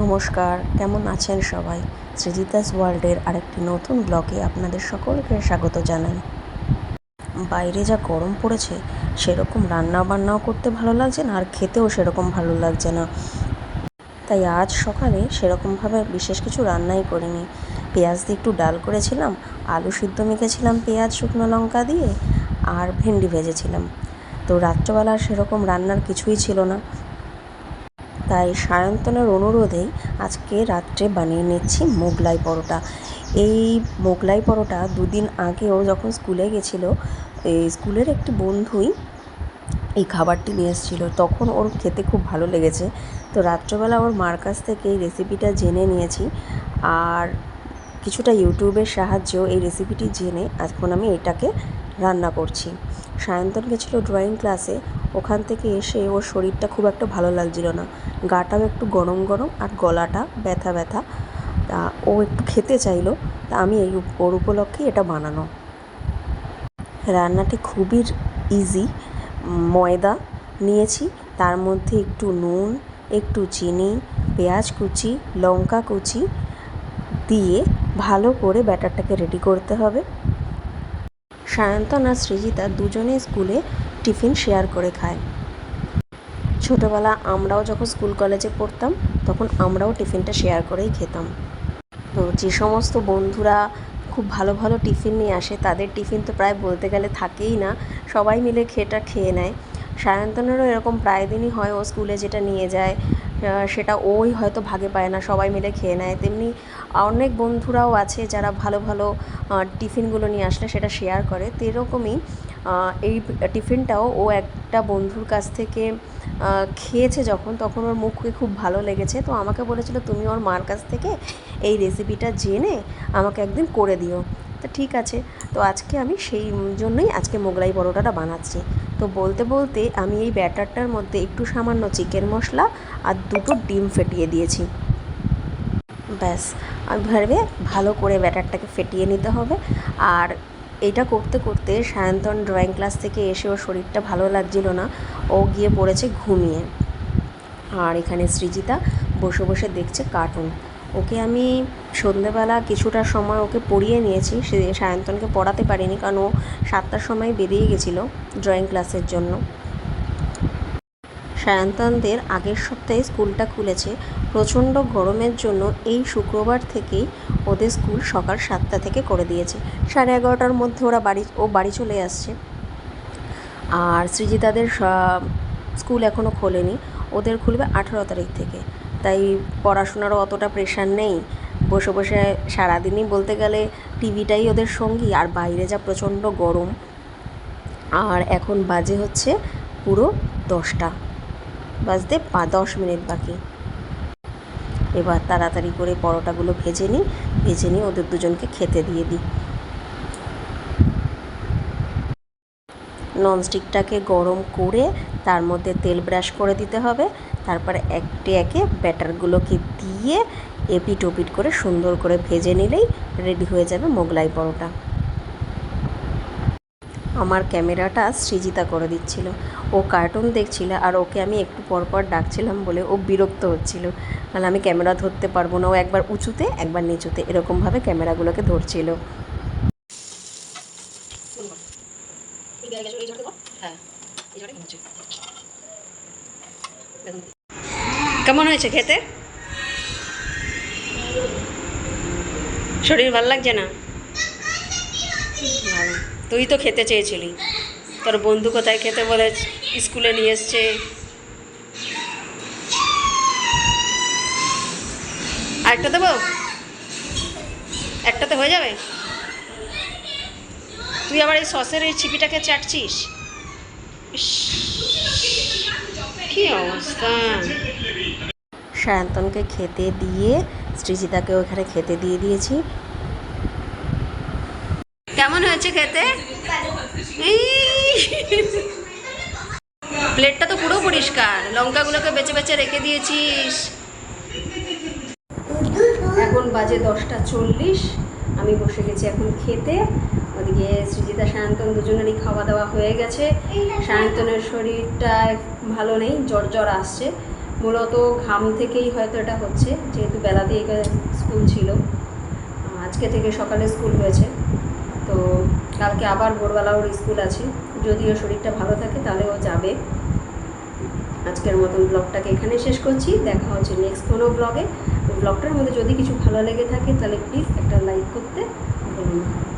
নমস্কার, কেমন আছেন সবাই? সৃজিতাস ওয়ার্ল্ডের আরেকটি নতুন ব্লগে আপনাদের সকলকে স্বাগত জানাই। বাইরে যা গরম পড়েছে, সেরকম রান্না বান্নাও করতে ভালো লাগছে না, আর খেতেও সেরকম ভালো লাগছে না। তাই আজ সকালে সেরকমভাবে বিশেষ কিছু রান্নাই করিনি। পেঁয়াজ দিয়ে একটু ডাল করেছিলাম, আলু সিদ্ধ মেখেছিলাম পেঁয়াজ, শুকনো লঙ্কা দিয়ে, আর ভেন্ডি ভেজেছিলাম। তো রাত্রবেলা সেরকম রান্নার কিছুই ছিল না। তাই সায়ন্তনের অনুরোধেই আজকে রাত্রে বানিয়ে নিচ্ছি মোগলাই পরোটা। এই মোগলাই পরোটা দুদিন আগেও যখন স্কুলে গেছিল স্কুলের একটি বন্ধুই এই খাবারটি নিয়ে এসেছিল। তখন ওর খেতে খুব ভালো লেগেছে। তো রাত্রবেলা ওর মার কাছ থেকে এই রেসিপিটা জেনে নিয়েছি আর কিছুটা ইউটিউবের সাহায্যেও এই রেসিপিটি জেনে এখন আমি এটাকে রান্না করছি। সায়ন্তন গেছিল ড্রয়িং ক্লাসে ওখান থেকে এসে ওর শরীরটা খুব একটা ভালো লাগছিল না। গাটাও একটু গরম গরম আর গলাটা ব্যথা ব্যথা। তা ও একটু খেতে চাইলো। তা আমি এই ওর উপলক্ষে এটা বানানো। রান্নাটি খুবই ইজি ময়দা নিয়েছি। তার মধ্যে একটু নুন, একটু চিনি, পেঁয়াজ কুচি, লঙ্কা কুচি দিয়ে ভালো করে ব্যাটারটাকে রেডি করতে হবে। সায়ন্তন আর সৃজিতা দুজনে স্কুলে টিফিন শেয়ার করে খায়। ছোটোবেলা আমরাও যখন স্কুল কলেজে পড়তাম, তখন আমরাও টিফিনটা শেয়ার করেই খেতাম। তো যে সমস্ত বন্ধুরা খুব ভালো ভালো টিফিন নিয়ে আসে, তাদের টিফিন তো প্রায় বলতে গেলে থাকেই না। সবাই মিলে খেটা খেয়ে নেয়। সায়ন্তনেরও এরকম প্রায় দিনই হয়, ও স্কুলে যেটা নিয়ে যায় সেটা ওই হয়তো ভাগে পায় না, সবাই মিলে খেয়ে নেয়। তেমনি অনেক বন্ধুরাও আছে যারা ভালো ভালো টিফিনগুলো নিয়ে আসলে সেটা শেয়ার করে। তো এরকমই এই টিফিনটাও ও একটা বন্ধুর কাছ থেকে খেয়েছে যখন, তখন ওর মুখে খুব ভালো লেগেছে। তো আমাকে বলেছিল, তুমি ওর মার কাছ থেকে এই রেসিপিটা জেনে আমাকে একদিন করে দিও। তো ঠিক আছে, তো আজকে আমি সেই জন্যই আজকে মোগলাই পরোটাটা বানাচ্ছি। তো বলতে বলতে আমি এই ব্যাটারটার মধ্যে একটু সামান্য চিকেন মশলা আর দুটো ডিম ফেটিয়ে দিয়েছি। ব্যাস, আমি ভাবে ভালো করে ব্যাটারটাকে ফেটিয়ে নিতে হবে। আর এটা করতে করতে সায়ন্তন ড্রয়িং ক্লাস থেকে এসে ওর শরীরটা ভালো লাগছিল না। ও গিয়ে পড়েছে ঘুমিয়ে। আর এখানে সৃজিতা বসে বসে দেখছে কার্টুন। ওকে আমি সন্ধেবেলা কিছুটা সময় ওকে পড়িয়ে নিয়েছি, সে সায়ন্তনকে পড়াতে পারিনি কারণ ও সাতটার সময় বেরিয়ে গেছিল ড্রয়িং ক্লাসের জন্য। সায়ন্তনদের আগের সপ্তাহে স্কুলটা খুলেছে। প্রচণ্ড গরমের জন্য এই শুক্রবার থেকেই ওদের স্কুল সকাল সাতটা থেকে করে দিয়েছে। সাড়ে এগারোটার মধ্যে ওরা বাড়ি, ও বাড়ি চলে আসছে। আর সৃজিতাদের স্কুল এখনও খোলেনি। ওদের খুলবে আঠেরো তারিখ থেকে। তাই পড়াশোনারও অতটা প্রেশার নেই। বসে বসে সারাদিনই বলতে গেলে টিভিটাই ওদের সঙ্গী, আর বাইরে যা প্রচণ্ড গরম। আর এখন বাজে হচ্ছে পুরো দশটা। বাজতে পা, দশ মিনিট বাকি। এবার তাড়াতাড়ি করে পরোটাগুলো ভেজে নিই, ভেজে নিয়ে ওদের দুজনকে খেতে দিয়ে দিই। ননস্টিকটাকে গরম করে তার মধ্যে তেল ব্রাশ করে দিতে হবে। তারপরে একটি একে ব্যাটারগুলোকে দিয়ে এপিট ওপিট করে সুন্দর করে ভেজে নিলেই রেডি হয়ে যাবে মোগলাই পরোটা। আমার ক্যামেরাটা সৃজিতা করে দিচ্ছিল। ও কার্টুন দেখছিল আর ওকে আমি একটু পর পর ডাকছিলাম বলে ও বিরক্ত হচ্ছিল। তাহলে আমি ক্যামেরা ধরতে পারব না। ও একবার উঁচুতে, একবার নিচুতে এরকমভাবে ক্যামেরাগুলোকে ধরছিল। কেমন হয়েছে খেতে? শরীর ভালো লাগছে না? তুই তো খেতে চেয়েছিলি। তোর বন্ধু কোথায় খেতে বলে স্কুলে নিয়ে এসছে? আরেকটা দেবো? একটাতে হয়ে যাবে? তুই আবার এই সসের এই ছিপিটাকে চাটছিস? কি অবস্থা? সায়ন্তনকে খেতে দিয়ে, সৃজিতাকে ওখানে খেতে দিয়ে দিয়েছি। কেমন হয়েছে খেতে! প্লেটটা তো পুরো পরিষ্কার। লঙ্কাগুলোকে বেছে বেছে রেখে দিয়েছিস। এখন বাজে দশটা চল্লিশ। আমি বসে গেছি এখন খেতে। ওদিকে সৃজিতা সায়ন্তন দুজনেরই খাওয়া দাওয়া হয়ে গেছে। সায়ন্তনের শরীরটা ভালো নেই জ্বর জ্বর আসছে। মূলত ঘাম থেকেই হয়তো এটা হচ্ছে যেহেতু বেলাতেই স্কুল ছিল। আজকে থেকে সকালে স্কুল হয়েছে। তো কালকে আবার ভোরবেলা ওর স্কুল আছে। যদিও শরীরটা ভালো থাকে তাহলে ও যাবে। আজকের মতন ব্লগটাকে এখানে শেষ করছি। দেখা হচ্ছে নেক্সট কোনো ব্লগে। ব্লগটার মধ্যে যদি কিছু ভালো লেগে থাকে তাহলে প্লিজ একটা লাইক করতে ভুলুন না। চলো,